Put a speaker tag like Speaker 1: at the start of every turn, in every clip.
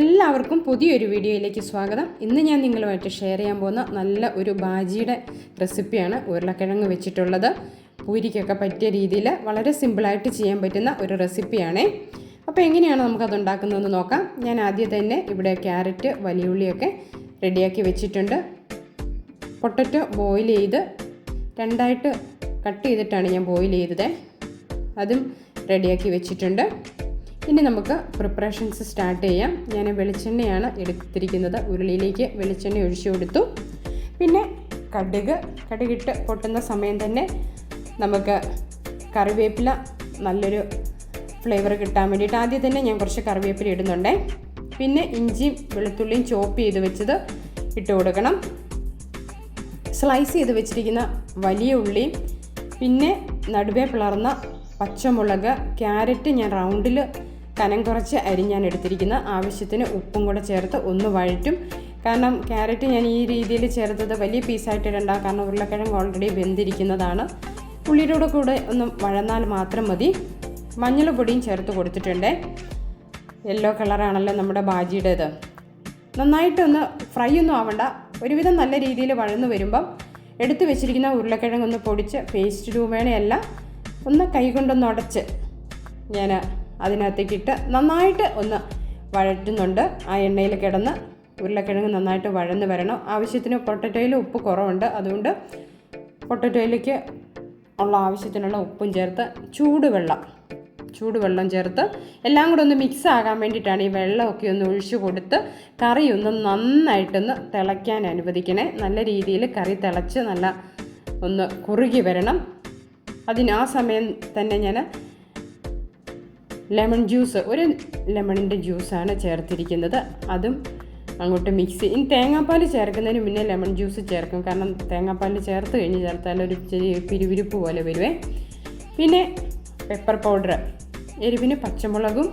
Speaker 1: എല്ലാവർക്കും പുതിയൊരു വീഡിയോയിലേക്ക് സ്വാഗതം. ഇന്ന് ഞാൻ നിങ്ങളുമായിട്ട് ഷെയർ ചെയ്യാൻ പോകുന്ന നല്ല ഒരു ബാജിയുടെ റെസിപ്പിയാണ് ഉരുളക്കിഴങ്ങ് വെച്ചിട്ടുള്ളത്. പൂരിക്കൊക്കെ പറ്റിയ രീതിയിൽ വളരെ സിമ്പിളായിട്ട് ചെയ്യാൻ പറ്റുന്ന ഒരു റെസിപ്പിയാണേ അപ്പോൾ എങ്ങനെയാണ് നമുക്കത് ഉണ്ടാക്കുന്നതെന്ന് നോക്കാം. ഞാൻ ആദ്യം തന്നെ ഇവിടെ ക്യാരറ്റ് വലിയുള്ളിയൊക്കെ റെഡിയാക്കി വെച്ചിട്ടുണ്ട്. പൊട്ടറ്റോ ബോയിൽ ചെയ്ത് രണ്ടായിട്ട് കട്ട് ചെയ്തിട്ടാണ് ഞാൻ ബോയിൽ ചെയ്തത്. അതും റെഡിയാക്കി വെച്ചിട്ടുണ്ട്. ഇനി നമുക്ക് പ്രിപ്പറേഷൻസ് സ്റ്റാർട്ട് ചെയ്യാം. ഞാൻ വെളിച്ചെണ്ണയാണ് എടുത്തിരിക്കുന്നത്. ഉരുളിയിലേക്ക് വെളിച്ചെണ്ണ ഒഴിച്ചു കൊടുത്തു. പിന്നെ കടുക് കടുകിട്ട് പൊട്ടുന്ന സമയം തന്നെ നമുക്ക് കറിവേപ്പില നല്ലൊരു ഫ്ലേവർ കിട്ടാൻ വേണ്ടിയിട്ട് ആദ്യം തന്നെ ഞാൻ കുറച്ച് കറിവേപ്പില ഇടുന്നുണ്ടേ. പിന്നെ ഇഞ്ചിയും വെളുത്തുള്ളിയും ചോപ്പ് ചെയ്ത് വെച്ചത് ഇട്ട് കൊടുക്കണം. സ്ലൈസ് ചെയ്ത് വെച്ചിരിക്കുന്ന വലിയ ഉള്ളിയും പിന്നെ നടുവേ പിളർന്ന പച്ചമുളക് ക്യാരറ്റ് ഞാൻ റൗണ്ടിൽ കനം കുറച്ച് അരിഞ്ഞാണ് എടുത്തിരിക്കുന്നത് ആവശ്യത്തിന് ഉപ്പും കൂടെ ചേർത്ത് ഒന്ന് വഴറ്റും. കാരണം ക്യാരറ്റ് ഞാൻ ഈ രീതിയിൽ ചേർത്തത് വലിയ പീസായിട്ട് ഇടണ്ട. കാരണം ഉരുളക്കിഴങ്ങ് ഓൾറെഡി വെന്തിരിക്കുന്നതാണ്. ഉള്ളിയുടെ കൂടെ ഒന്ന് വഴന്നാൽ മാത്രം മതി. മഞ്ഞൾപ്പൊടിയും ചേർത്ത് കൊടുത്തിട്ടുണ്ട്. യെല്ലോ കളറാണല്ലോ നമ്മുടെ ബാജിയുടേത്. നന്നായിട്ടൊന്ന് ഫ്രൈ ഒന്നും ആവണ്ട. ഒരുവിധം നല്ല രീതിയിൽ വഴന്നു വരുമ്പം എടുത്തു വെച്ചിരിക്കുന്ന ഉരുളക്കിഴങ്ങ് ഒന്ന് പൊടിച്ച് പേസ്റ്റ് രൂപേണയല്ല ഒന്ന് കൈകൊണ്ടൊന്ന് ഉടച്ച് ഞാൻ അതിനകത്തേക്കിട്ട് നന്നായിട്ട് ഒന്ന് വഴറ്റുന്നുണ്ട്. ആ എണ്ണയിൽ കിടന്ന് ഉരുളക്കിഴങ്ങ് നന്നായിട്ട് വഴന്ന് വരണം. ആവശ്യത്തിന് പൊട്ടറ്റോയിൽ ഉപ്പ് കുറവുണ്ട്. അതുകൊണ്ട് പൊട്ടറ്റോയിലേക്ക് ഉള്ള ആവശ്യത്തിനുള്ള ഉപ്പും ചേർത്ത് ചൂടുവെള്ളം ചൂടുവെള്ളം ചേർത്ത് എല്ലാം കൂടെ ഒന്ന് മിക്സ് ആകാൻ വേണ്ടിയിട്ടാണ് ഈ വെള്ളമൊക്കെ ഒന്ന് ഒഴിച്ചു കൊടുത്ത് കറി ഒന്ന് നന്നായിട്ടൊന്ന് തിളയ്ക്കാൻ അനുവദിക്കണേ. നല്ല രീതിയിൽ കറി തിളച്ച് നല്ല ഒന്ന് കുറുകി വരണം. അതിന് ആ സമയം തന്നെ ഞാൻ ലെമൺ ജ്യൂസ് ഒരു ലെമണിന്റെ ജ്യൂസാണ് ചേർത്തിരിക്കുന്നത്. അതും അങ്ങോട്ട് മിക്സ് ഇനി തേങ്ങാപ്പാൽ ചേർക്കുന്നതിന് മുന്നേ ലെമൺ ജ്യൂസ് ചേർക്കും. കാരണം തേങ്ങാപ്പാൽ ചേർത്ത് കഴിഞ്ഞ് ചേർത്താൽ ഒരു ചെറിയ പിരിവിരിപ്പ് പോലെ വരുവേ. പിന്നെ പെപ്പർ പൗഡർ എരിവിന് പച്ചമുളകും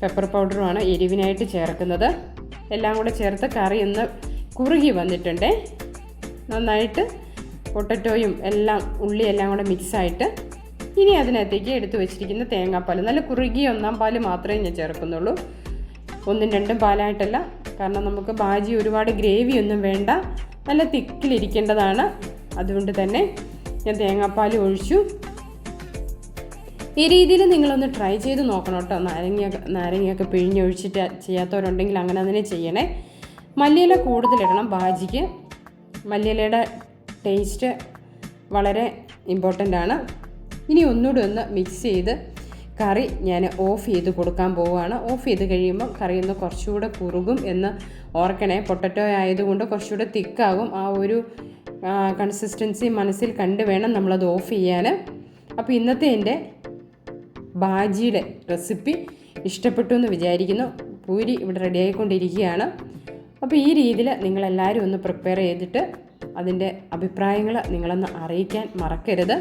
Speaker 1: പെപ്പർ പൗഡറുമാണ് എരിവിനായിട്ട് ചേർക്കുന്നത്. എല്ലാം കൂടെ ചേർത്ത് കറി ഒന്ന് കുറുകി വന്നിട്ടുണ്ടേ. നന്നായിട്ട് പൊട്ടറ്റോയും എല്ലാം ഉള്ളിയെല്ലാം കൂടെ മിക്സായിട്ട് ഇനി അതിനകത്തേക്ക് എടുത്തു വെച്ചിരിക്കുന്ന തേങ്ങാപ്പാൽ നല്ല കുറുകിയ ഒന്നാം പാൽ മാത്രമേ ഞാൻ ചേർക്കുന്നുള്ളൂ. ഒന്നും രണ്ടും പാലായിട്ടല്ല. കാരണം നമുക്ക് ബാജി ഒരുപാട് ഗ്രേവി ഒന്നും വേണ്ട. നല്ല തിക്കിലിരിക്കേണ്ടതാണ് അതുകൊണ്ട് തന്നെ ഞാൻ തേങ്ങാപ്പാൽ ഒഴിച്ചു. ഈ രീതിയിൽ നിങ്ങളൊന്ന് ട്രൈ ചെയ്ത് നോക്കണം കേട്ടോ. നാരങ്ങ നാരങ്ങയൊക്കെ പിഴിഞ്ഞൊഴിച്ചിട്ട് ചെയ്യാത്തവരുണ്ടെങ്കിൽ അങ്ങനെ തന്നെ ചെയ്യണേ. മല്ലിയില കൂടുതലിടണം ബാജിക്ക്. മല്ലിയിലയുടെ ടേസ്റ്റ് വളരെ ഇമ്പോർട്ടന്റ് ആണ്. ഇനി ഒന്നുകൂടി ഒന്ന് മിക്സ് ചെയ്ത് കറി ഞാൻ ഓഫ് ചെയ്ത് കൊടുക്കാൻ പോവുകയാണ്. ഓഫ് ചെയ്ത് കഴിയുമ്പോൾ കറി ഒന്ന് കുറച്ചുകൂടെ കുറുകും എന്ന് ഓർക്കണേ. പൊട്ടറ്റോ ആയതുകൊണ്ട് കുറച്ചുകൂടെ തിക്കാകും ആ ഒരു കൺസിസ്റ്റൻസി മനസ്സിൽ കണ്ട് വേണം നമ്മളത് ഓഫ് ചെയ്യാൻ. അപ്പോൾ ഇന്നത്തെ എന്റെ ബാജിയുടെ റെസിപ്പി ഇഷ്ടപ്പെട്ടു എന്ന് വിചാരിക്കുന്നു. പൂരി ഇവിടെ റെഡി ആയിക്കൊണ്ടിരിക്കുകയാണ്. അപ്പോൾ ഈ രീതിയിൽ നിങ്ങളെല്ലാവരും ഒന്ന് പ്രിപ്പയർ ചെയ്തിട്ട് അതിന്റെ അഭിപ്രായങ്ങൾ നിങ്ങളൊന്ന് അറിയിക്കാൻ മറക്കരുത്.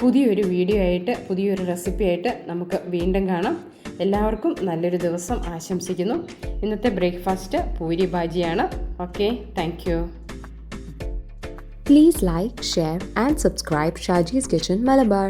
Speaker 1: പുതിയൊരു വീഡിയോ ആയിട്ട് പുതിയൊരു റെസിപ്പി ആയിട്ട് നമുക്ക് വീണ്ടും കാണാം. എല്ലാവർക്കും നല്ലൊരു ദിവസം ആശംസിക്കുന്നു. ഇന്നത്തെ breakfast puri ബാജിയാണ് okay thank you.
Speaker 2: Please like share and subscribe Shaji's kitchen Malabar.